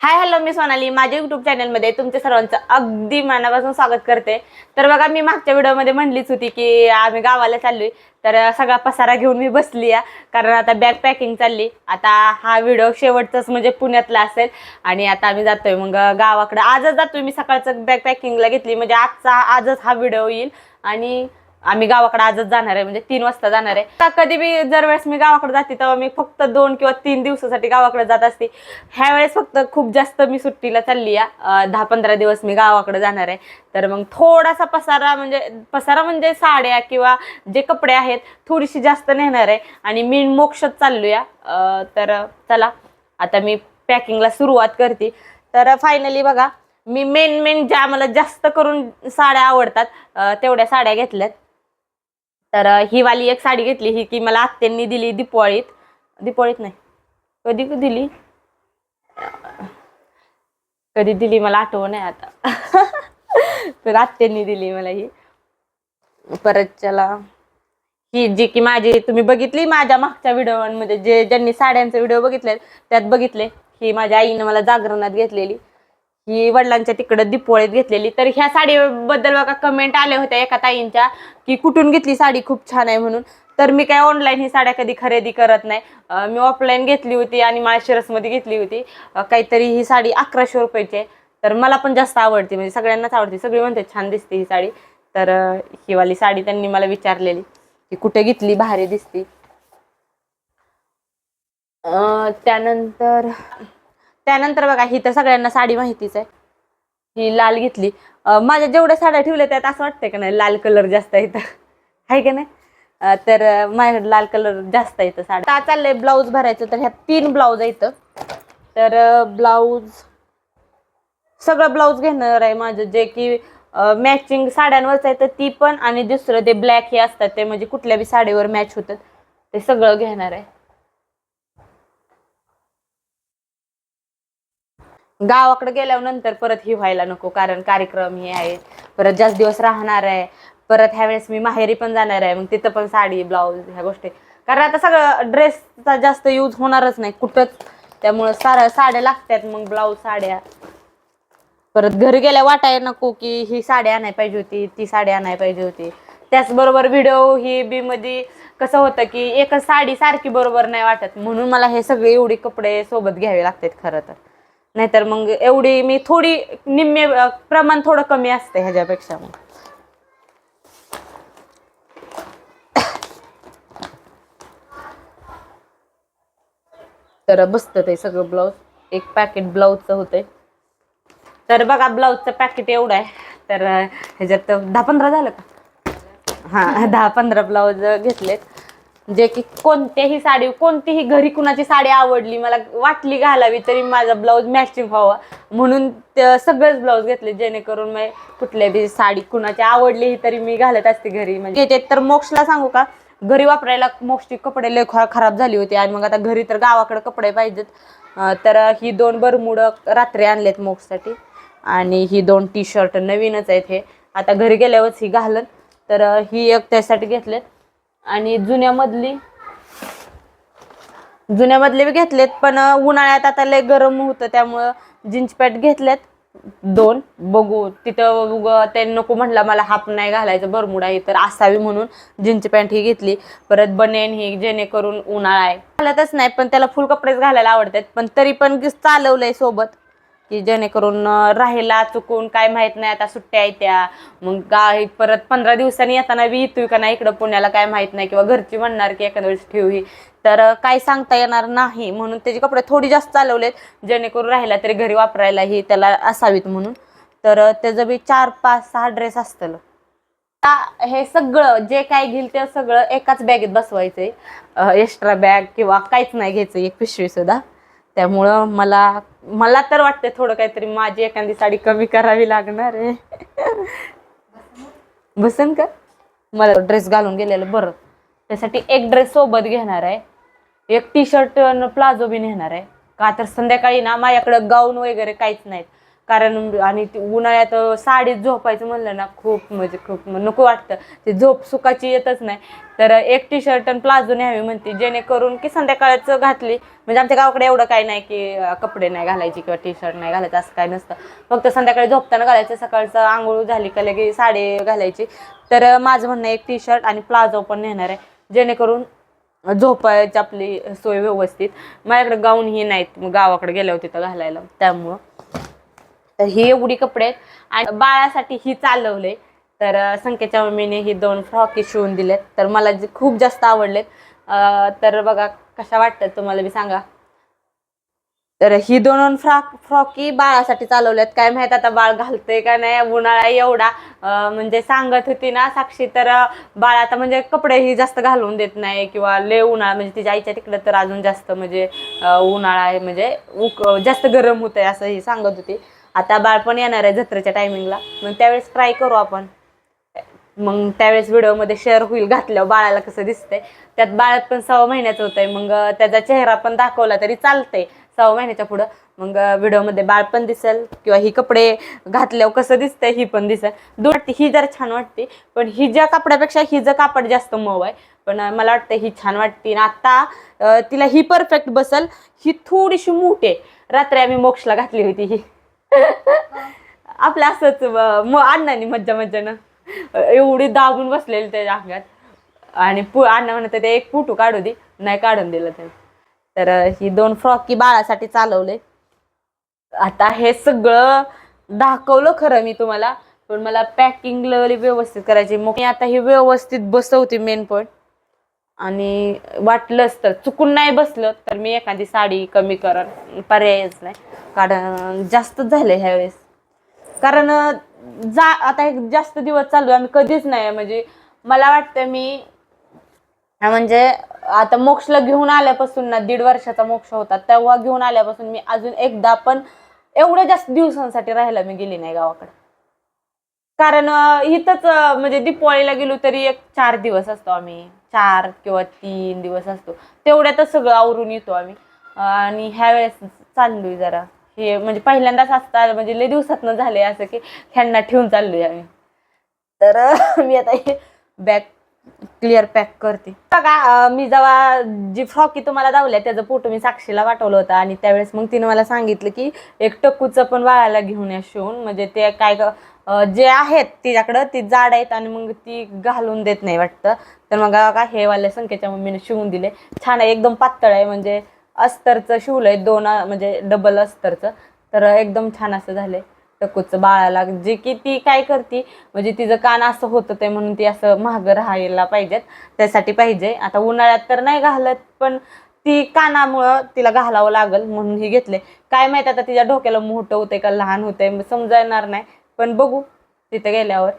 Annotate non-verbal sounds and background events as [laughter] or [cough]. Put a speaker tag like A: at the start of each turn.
A: Hi hello मी सोनाली. माझ्या YouTube चॅनलमध्ये तुमच्या सर्वांचं अगदी मनापासून स्वागत करते. तर बघा मी मागच्या व्हिडिओमध्ये म्हणलीच होती की आम्ही गावाला चाललोय. तर सगळा पसारा घेऊन मी बसली आहे. कारण आता बॅग पॅकिंग चालली. आता हा व्हिडिओ शेवटचाच म्हणजे पुण्यातला असेल. आणि आता आम्ही जातोय मग गावाकडं. आजच जातोय मी सकाळचं बॅग पॅकिंगला घेतली. म्हणजे आजचा आजच हा व्हिडिओ येईल. आणि आम्ही गावाकडे आजच जाणार आहे म्हणजे तीन वाजता जाणार आहे. आता कधी बी जर वेळेस मी गावाकडे जाते तेव्हा मी फक्त दोन किंवा तीन दिवसासाठी गावाकडे जात असते. ह्या वेळेस फक्त खूप जास्त मी सुट्टीला चालली आहे. दहा पंधरा दिवस मी गावाकडे जाणार आहे. तर मग थोडासा पसारा म्हणजे पसारा म्हणजे साड्या किंवा जे कपडे आहेत थोडीशी जास्त नेणार आहे. आणि मी मोक्षच चाललो या तर चला आता मी पॅकिंगला सुरुवात करते. तर फायनली बघा मी मेन मेन ज्या मला जास्त करून साड्या आवडतात तेवढ्या साड्या घेतल्यात. तर ही वाली एक साडी घेतली ही की मला आत्यांनी दिली दीपवाळीत. दीपवाळीत नाही. कधी दिली? कधी दिली मला आठवण आहे आता. [laughs] तर आत्यांनी दिली मला ही. परत चला. ही जी की माझी तुम्ही बघितली माझ्या मागच्या व्हिडिओमध्ये जे ज्यांनी साड्यांचे व्हिडिओ बघितले त्यात बघितले. ही माझ्या आईनं मला जागरणात घेतलेली. ही वडिलांच्या तिकडं दिपोळीत घेतलेली. तर ह्या साडीबद्दल बघा कमेंट आल्या होत्या एका ताईंच्या की कुठून घेतली साडी? खूप छान आहे म्हणून. तर मी काय ऑनलाईन ही साड्या कधी खरेदी करत नाही. मी ऑफलाईन घेतली होती आणि माळशिरसमध्ये घेतली होती. काहीतरी ही साडी अकराशे रुपयाची आहे. तर मला पण जास्त आवडते म्हणजे सगळ्यांनाच आवडते. सगळी म्हणते छान दिसते ही साडी. तर ही वाली साडी त्यांनी मला विचारलेली की कुठे घेतली? भारी दिसती. त्यानंतर त्यानंतर बघा ही तर सगळ्यांना साडी माहितीच आहे. ही लाल घेतली. माझ्या जेवढ्या साड्या ठेवल्या त्यात असं वाटतंय का नाही लाल कलर जास्त आहे इथं. आहे का नाही? तर माझ्याकडे लाल कलर जास्त आहे इथं साड्या. आता चाललंय ब्लाऊज भरायचं तर ह्या तीन ब्लाऊज आहेत तर ब्लाऊज सगळं ब्लाऊज घेणार आहे माझं. जे की मॅचिंग साड्यांवरच आहे तर ती पण आणि दुसरं ते ब्लॅक हे असतात ते म्हणजे कुठल्या बी साडीवर मॅच होतात ते सगळं घेणार आहे. गावाकडे गेल्यानंतर परत ही व्हायला नको कारण कार्यक्रम हे आहे. परत जास्त दिवस राहणार आहे. परत ह्या वेळेस मी माहेरी पण जाणार आहे. मग तिथं पण साडी ब्लाऊज ह्या गोष्टी. कारण आता सगळं ड्रेसचा जास्त यूज होणारच नाही. कुठंच. त्यामुळं सारा साड्या लागतात मग ब्लाऊज साड्या. परत घरी गेल्या वाटाय नको की ही साडी आणाय पाहिजे होती ती साडी आणाय पाहिजे होती. त्याचबरोबर व्हिडिओ ही बी मध्ये कसं होतं की एकच साडी सारखी बरोबर नाही वाटत. म्हणून मला हे सगळे एवढे कपडे सोबत घ्यावे लागतात खरं तर. नाहीतर मग एवढी मी थोडी निम्मे प्रमाण थोडं कमी असते ह्याच्यापेक्षा मग. तर बसतं ते सगळं ब्लाऊज. एक पॅकेट ब्लाऊजचं होतंय. तर बघा ब्लाऊजचं पॅकेट एवढं आहे. तर ह्याच्यात दहा पंधरा झालं का? हा दहा पंधरा ब्लाऊज घेतलेत. जे की कोणत्याही साडी कोणतीही घरी कुणाची साडी आवडली मला वाटली घालावी तरी माझा ब्लाऊज मॅचिंग व्हावा. म्हणून ते सगळेच ब्लाऊज घेतले जेणेकरून मी कुठल्या बी साडी कुणाची आवडली तरी मी घालत असते घरी. म्हणजे ते तर मोक्षला सांगू का घरी वापरायला मोक्षची कपडे लय खराब झाली होती आणि मग आता घरी तर गावाकडे कपडे पाहिजेत. तर ही दोन बरमुड रात्री आणलेत मोक्षसाठी आणि ही दोन टी शर्ट नवीनच आहेत हे. आता घरी गेल्यावरच ही घालन. तर ही एक त्यासाठी घेतलेत. आणि जुन्यामधली जुन्यामधले बी घेतलेत पण उन्हाळ्यात आता लय गरम होतं त्यामुळं जीन्स पॅन्ट घेतल्यात दोन बघू तिथं त्यांनी ते नको म्हटलं मला हाफ नाही घालायचं बरमुडा ही तर असावी म्हणून जीन्स पॅन्ट ही घेतली. परत बनेन ही जेणेकरून उन्हाळा आहे. घालतच नाही पण त्याला फुल कपडेच घालायला आवडतात पण तरी पण चालवलंय सोबत. की जेणेकरून राहायला राहिला चुकून काय माहीत नाही आता सुट्ट्या आहेत त्या. मग गाय परत पंधरा दिवसांनी येताना बी येतोय का नाही इकडं पुण्याला काय माहीत नाही किंवा घरची म्हणणार की एखाद्या वेळेस ठेवू ही. तर काय सांगता येणार नाही म्हणून त्याचे कपडे थोडी जास्त चालवलेत जेणेकरून राहिला तरी घरी वापरायलाही त्याला असावीत म्हणून. तर त्याचं बी चार पाच सहा ड्रेस असतं आता हे सगळं जे काय घेईल ते सगळं एकाच बॅगेत बसवायचंय. एक्स्ट्रा बॅग किंवा काहीच नाही घ्यायचं एक पिशवी सुद्धा. त्यामुळं मला मला तर वाटतं थोडं काहीतरी माझी एखादी साडी कमी करावी लागणार आहे. बसन का? मला ड्रेस घालून गेलेलं बरं. त्यासाठी एक ड्रेस सोबत घेणार आहे. एक टी शर्ट प्लाझो बी नेणार आहे. का तर संध्याकाळी ना माझ्याकडं गाऊन वगैरे काहीच नाहीत. कारण आणि ती उन्हाळ्यात साडीत झोपायचं म्हणलं ना खूप म्हणजे खूप नको वाटतं. ते झोप सुखाची येतच नाही. तर एक टी शर्ट आणि प्लाझो न्यावी म्हणते जेणेकरून की संध्याकाळचं घातली. म्हणजे आमच्या गावाकडे एवढं काय नाही की कपडे नाही घालायचे किंवा टी शर्ट नाही घालायचं असं काय नसतं. फक्त संध्याकाळी झोपताना घालायचं सकाळचं आंघोळ झाली का लगे साडी घालायची. तर माझं म्हणणं एक टी शर्ट आणि प्लाझो पण नेणार आहे. जेणेकरून झोपायची आपली सोय व्यवस्थित. माझ्याकडे गाऊन ही नाहीत गावाकडे गेले होते तर घालायला. त्यामुळं तर ही एवढी कपडे आहेत. आणि बाळासाठी ही चालवले. तर संख्येच्या मम्मीने ही दोन फ्रॉकी शिवून दिलेत. तर मला जे खूप जास्त आवडलेत. तर बघा कशा वाटतात तुम्हाला मी सांगा. तर ही दोन फ्रॉक फ्रॉकी बाळासाठी चालवल्यात. काय माहीत आता बाळ घालतंय का नाही उन्हाळा एवढा. म्हणजे सांगत होती ना साक्षी तर बाळ आता म्हणजे कपडेही जास्त घालून देत नाही किंवा ले उन्हाळा म्हणजे तिच्या आईच्या तिकडे तर अजून जास्त म्हणजे उन्हाळा आहे म्हणजे उक जास्त गरम होत आहे असं ही सांगत होती. आता बाळपण येणार आहे जत्रेच्या टायमिंगला मग त्यावेळेस ट्राय करू आपण. मग त्यावेळेस व्हिडिओमध्ये शेअर होईल घातल्यावर बाळाला कसं दिसतंय. त्यात बाळात पण सहा महिन्याचं होतंय. मग त्याचा चेहरा पण दाखवला तरी चालतंय. सहा महिन्याच्या पुढं. मग व्हिडिओमध्ये बाळ पण दिसेल किंवा ही कपडे घातल्यावर कसं दिसतंय ही पण दिसेल. दोन वाटते ही जरा छान वाटते. पण ही ज्या कापडापेक्षा ही जर कापड जास्त मऊ आहे पण मला वाटतं ही छान वाटते. आणि आता तिला ही परफेक्ट बसल. ही थोडीशी मोठी आहे. रात्री आम्ही मोक्षला घातली होती ही. आपलं असंच अं, म अण्णांनी मज्जा मज्जानं एवढी दाबून बसलेली त्याच्या अंगात आणि पु अण्णा म्हणत ते एक फोटो काढू दे. नाही काढून दिलं ते तर ही दोन फ्रॉकी बाळासाठी चालवले. आता हे सगळं दाखवलं खरं मी तुम्हाला पण मला पॅकिंग व्यवस्थित करायची. मग मी आता ही व्यवस्थित बसवते मेन पॉईंट आणि वाटलंच तर चुकून नाही बसलं तर मी एखादी साडी कमी करन पर्यायच नाही. कारण जास्तच ह्या ह्यावेळेस. कारण जा आता एक जास्त दिवस चालू आम्ही कधीच नाही म्हणजे मला वाटतं मी म्हणजे आता मोक्षला घेऊन आल्यापासून ना दीड वर्षाचा मोक्ष होता तेव्हा घेऊन आल्यापासून मी अजून एकदा पण एवढ्या जास्त दिवसांसाठी राहायला मी गेली नाही गावाकडे. कारण इथंच म्हणजे दिपावळीला गेलो तरी एक चार दिवस असतो आम्ही. चार किंवा तीन दिवस असतो. तेवढ्यातच सगळं आवरून येतो आम्ही. आणि ह्या वेळेस चाललोय जरा. हे म्हणजे पहिल्यांदाच असता म्हणजे लय दिवसातनं झाले असं की ह्यांना ठेवून चाललोय आम्ही. तर [laughs] मी आता हे बॅग क्लिअर पॅक करते. बघा मी जेव्हा जी फ्रॉकी तुम्हाला दावल्या त्याचा फोटो मी साक्षीला पाठवलं होता आणि त्यावेळेस मग तिने मला सांगितलं की एक टक्कूचं पण वाळायला घेऊन या शिवून. म्हणजे ते काय जे आहेत तिच्याकडं ती जाड आहेत आणि मग ती घालून देत नाही वाटतं. तर मग का हे वाल्या संख्येच्या मम्मीने शिवून दिले. छान आहे एकदम पातळ आहे म्हणजे अस्तरचं शिवलंय दोन म्हणजे डबल अस्तरचं. तर एकदम छान असं झालंय. टकूचं बाळाला जे की ती काय करते म्हणजे तिचं कान असं होतं ते म्हणून ती असं महाग राहायला पाहिजेत. त्यासाठी पाहिजे. आता उन्हाळ्यात तर नाही घालत पण ती कानामुळं तिला घालावं लागल म्हणून हे घेतले काय माहीत आता तिच्या डोक्याला मोठं होतंय का लहान होतंय समजा येणार नाही. पण बघू तिथे गेल्यावर.